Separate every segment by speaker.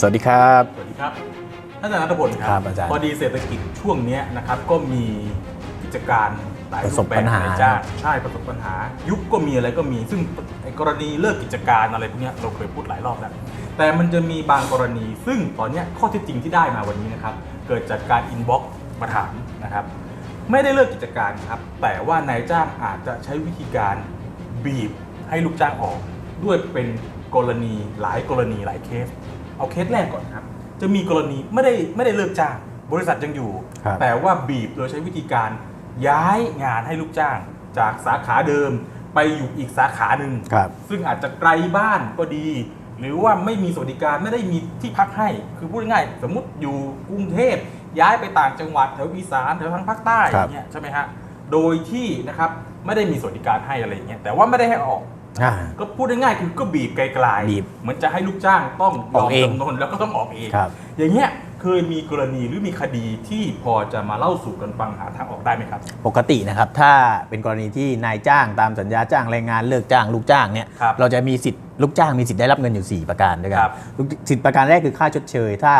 Speaker 1: สวัสดีครับ
Speaker 2: สวัสดีครับท่านอาจารย์นัทพลค
Speaker 1: ครั
Speaker 2: รั
Speaker 1: บบอาจารย์
Speaker 2: พอดีเศรษฐกิจช่วงเนี้ยนะครับก็มีกิจการหลาย
Speaker 1: ประสบ
Speaker 2: รูปแปั
Speaker 1: ญหา
Speaker 2: นยจ้างใช่ประสบปัญหา ยุคก็มีอะไรก็มี ซึ่งไอ้กรณีเลิกกิจการอะไรพวกเนี้ยเราเคยพูดหลายรอบแล้วแต่มันจะมีบางกรณี ซึ่งตอนเนี้ยข้อเท็จจริงที่ได้มาวันนี้นะครับ เกิดจากการอินบ็อกซ์มาถามนะครับ ไม่ได้เลิกกิจการครับ แต่ว่านายจ้างอาจจะใช้วิธีการบีบให้ลูกจ้างออก ด้วยเป็นกรณีหลายกรณีหลายเคส เอาเคสแรกก่อนครับ จะมีกรณีไม่ได้ไม่ได้เลิกจ้าง บริษัทยังอยู่
Speaker 1: ครับ
Speaker 2: แต่ว่าบีบโดยใช้วิธีการย้ายงานให้ลูกจ้าง จากสาขาเดิมไปอยู่อีกสาขาหนึ่ง
Speaker 1: ครับ
Speaker 2: ซึ่งอาจจะไกลบ้านก็ดี หรือว่าไม่มีสวัสดิการไม่ได้มีที่พักให้ คือพูดง่ายๆสมมติอยู่กรุงเทพย้ายไปต่างจังหวัดแถวอีสานแถวทางภาคใต้
Speaker 1: ครับ
Speaker 2: อย่างเงี้ยใช่ไหมฮะโดยที่นะครับไม่ได้มีสวัสดิการให้อะไรอย่างเงี้ยแต่ว่าไม่ได้ให้ออก
Speaker 1: อ่า
Speaker 2: ก็พูดง่ายๆคือก็บีบไกลๆ
Speaker 1: บีบ
Speaker 2: เหมือนจะให้ลูกจ้างต้องย
Speaker 1: ออกเอง
Speaker 2: จำนนแล้วก็ต้องออกเอง
Speaker 1: ครับ
Speaker 2: อย่างเงี้ยเคยมีกรณีหรือมีคดีที่พอจะมาเล่าสู่กันฟังหาทางออกได้ไหมครับ
Speaker 1: ปกตินะครับถ้าเป็นกรณีที่นายจ้างตามสัญญาจ้างแรงงานเลิกจ้างลูกจ้างเนี่ย
Speaker 2: ครับ
Speaker 1: เราจะมีสิทธิ์ลูกจ้างมีสิทธิ์ได้รับเงินอยู่ 4 ประการด้วยกั
Speaker 2: ครับ
Speaker 1: ลูกสิทธิ์ประการแรกคือค่าชดเชย ถ้า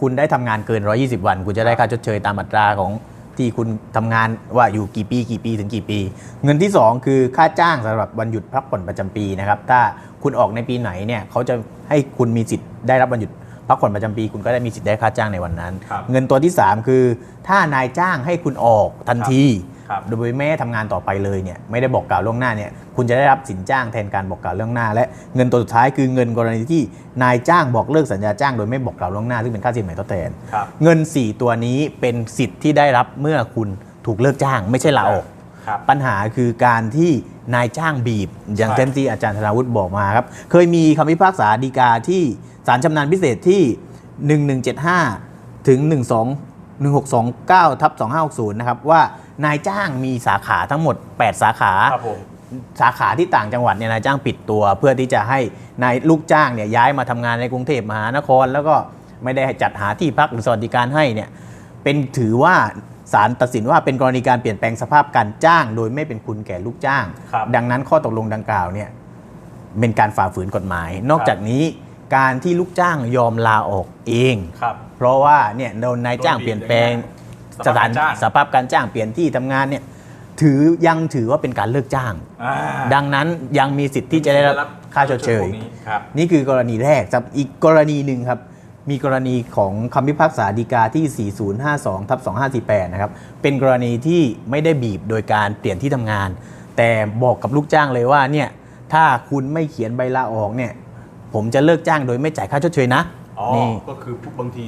Speaker 1: คุณได้ทำงานเกิน 120 วัน คุณจะได้ค่าชดเชยตามอัตราของ ที่คุณทำงานว่าอยู่กี่ปีกี่ปีถึงกี่ปี เงินที่ 2 คือค่าจ้างสำหรับวันหยุดพักผ่อนประจำปีนะครับถ้าคุณออกในปีไหนเนี่ยเขาจะให้คุณมีสิทธิ์ได้รับวันหยุดพักผ่อนประจำปีคุณก็ได้มีสิทธิ์ได้ค่าจ้างในวันนั้น
Speaker 2: ครับ
Speaker 1: เงินตัวที่ 3 คือ ถ้านายจ้างให้คุณออกทันที
Speaker 2: ครับ
Speaker 1: โดยไม่ให้ทำงานต่อไปเลยเนี่ยไม่ได้บอกกล่าวล่วงหน้าเนี่ยคุณจะได้รับสินจ้างแทนการบอกกล่าวล่วงหน้า และเงินตัวสุดท้ายคือเงินกรณีที่นายจ้างบอกเลิกสัญญาจ้าง โดยไม่บอกกล่าวล่วงหน้าซึ่งเป็นค่าสินไหมทดแทน
Speaker 2: ครับ
Speaker 1: เงิน 4 ตัวนี้เป็นสิทธิ์ที่ได้รับเมื่อคุณถูกเลิกจ้าง ไม่ใช่ลาออก
Speaker 2: ครับ
Speaker 1: ปัญหาคือการที่นายจ้างบีบ อย่าง
Speaker 2: ใช่
Speaker 1: เช่นที่อาจารย์ธนาวุฒิบอกมาครับเคยมีคำพิพากษาฎีกาที่ศาลชำนาญพิเศษที่ 1175 ถึง 12 1629ทับ2560 นะครับว่า นายจ้างมีสาขาทั้งหมด 8 สาขา
Speaker 2: ครับผม
Speaker 1: สาขาที่ต่างจังหวัดเนี่ยนายจ้างปิดตัว เพื่อที่จะให้นายลูกจ้างเนี่ยย้ายมาทำงานในกรุงเทพมหานคร แล้วก็ไม่ได้จัดหาที่พักหรือสวัสดิการให้เนี่ยเป็นถือว่าศาลตัดสินว่าเป็นกรณีการเปลี่ยนแปลงสภาพการจ้าง โดยไม่เป็นคุณแก่ลูกจ้าง
Speaker 2: ครับ
Speaker 1: ดังนั้นข้อตกลงดังกล่าวเนี่ยเป็นการฝ่าฝืนกฎหมาย นอกจากนี้การที่ลูกจ้างยอมลาออกเอง
Speaker 2: ครับ
Speaker 1: เพราะว่าเนี่ยโดนนายจ้างเปลี่ยนแปลง
Speaker 2: ส
Speaker 1: ส
Speaker 2: ภาพ
Speaker 1: ถา
Speaker 2: กานรจ้าง
Speaker 1: สภาพการจ้างเปลี่ยนที่ทำงานเนี่ยถือยังถือว่าเป็นการเลิกจ้าง
Speaker 2: อ่า
Speaker 1: ดังนั้นยังมีสิทธิ์ที่จะได้รับค่าชดเชย
Speaker 2: พวกนี้ครับ
Speaker 1: นี่คือกรณีแรกครับอีกกรณีหนึ่งครับ มีกรณีของคำพิพากษาฎีกาที่ 4052ทับ2548 นะครับ เป็นกรณีที่ไม่ได้บีบโดยการเปลี่ยนที่ทำงาน แต่บอกกับลูกจ้างเลยว่าเนี่ยถ้าคุณไม่เขียนใบลาออกเนี่ยผมจะเลิกจ้างโดยไม่จ่ายค่าชดเชยนะ
Speaker 2: อ๋อ
Speaker 1: นี่
Speaker 2: ก็คือผู้บางที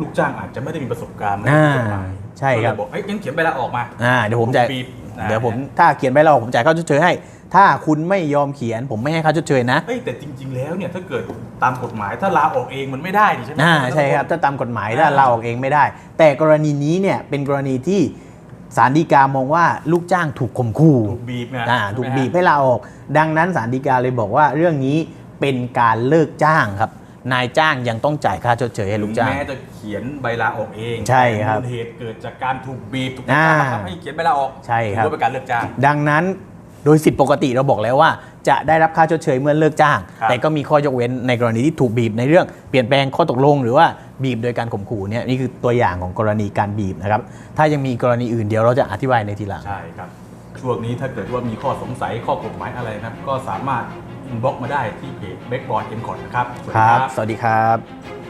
Speaker 2: ลูกจ้างอาจจะไม่ได้มีประสบการณ์ไม่
Speaker 1: อ่า
Speaker 2: ได้รู้กฎหมาย
Speaker 1: ใช่ครับ
Speaker 2: ก็เลยบอกเอ้ยงั้นเขียนใบลาออกมา
Speaker 1: อ่าเดี๋ยวผมจ่าย
Speaker 2: บีบอ่า
Speaker 1: เดี๋ยวผม ถ้าเขียนใบลาออกผมจ่ายค่าชดเชยให้ ถ้าคุณไม่ยอมเขียน ผมไม่ให้ค่าชดเชยนะ
Speaker 2: เอ้ยแต่จริง ๆ แล้วเนี่ยถ้าเกิดตามกฎหมายถ้าลาออกเองมันไม่ได้นี่ใช่ไหม
Speaker 1: อ่าใช่ครับถ้าตามกฎหมายถ้า
Speaker 2: อ่า
Speaker 1: เราออกเองไม่ได้ แต่กรณีนี้เนี่ยเป็นกรณีที่ศาลฎีกามองว่าลูกจ้างถูกข่มขู่
Speaker 2: ถูกบีบไง
Speaker 1: อ่า
Speaker 2: ใช่ไหม
Speaker 1: ถูก
Speaker 2: ฮะ
Speaker 1: บีบให้ลาออก ดังนั้นศาลฎีกาเลยบอกว่าเรื่องนี้เป็นการเลิกจ้างครับ นายจ้างยังต้องจ่ายค่าชดเชยให้ลูกจ้าง
Speaker 2: แม้จะเขียนใบลาออกเอง
Speaker 1: ใช่ครับ
Speaker 2: แต่มูลเหตุเกิดจากการถูกบีบถูก
Speaker 1: อ่า
Speaker 2: บังคับให้เขียนใบลาออก
Speaker 1: ใช่ครับ
Speaker 2: ถือว่าเป็นการเลิกจ้าง
Speaker 1: ดังนั้นโดยสิทธิปกติเราบอกแล้วว่า จะได้รับค่าชดเชยเมื่อเลิกจ้าง
Speaker 2: ครับ
Speaker 1: แต่ก็มีข้อยกเว้นในกรณีที่ถูกบีบในเรื่องเปลี่ยนแปลงข้อตกลง หรือว่าบีบโดยการข่มขู่เนี่ยนี่คือตัวอย่างของกรณีการบีบนะครับถ้ายังมีกรณีอื่นเดี๋ยวเราจะอธิบายในทีหลัง
Speaker 2: ใช่ครับช่วงนี้ถ้าเกิดว่ามีข้อสงสัยข้อกฎหมายอะไรนะครับก็สามารถ อินบ็อกมาได้ที่เพจ b a c k b o a r d m c o t นะครับสวัสดี
Speaker 1: รับ
Speaker 2: ครับ
Speaker 1: สวัสดีครับ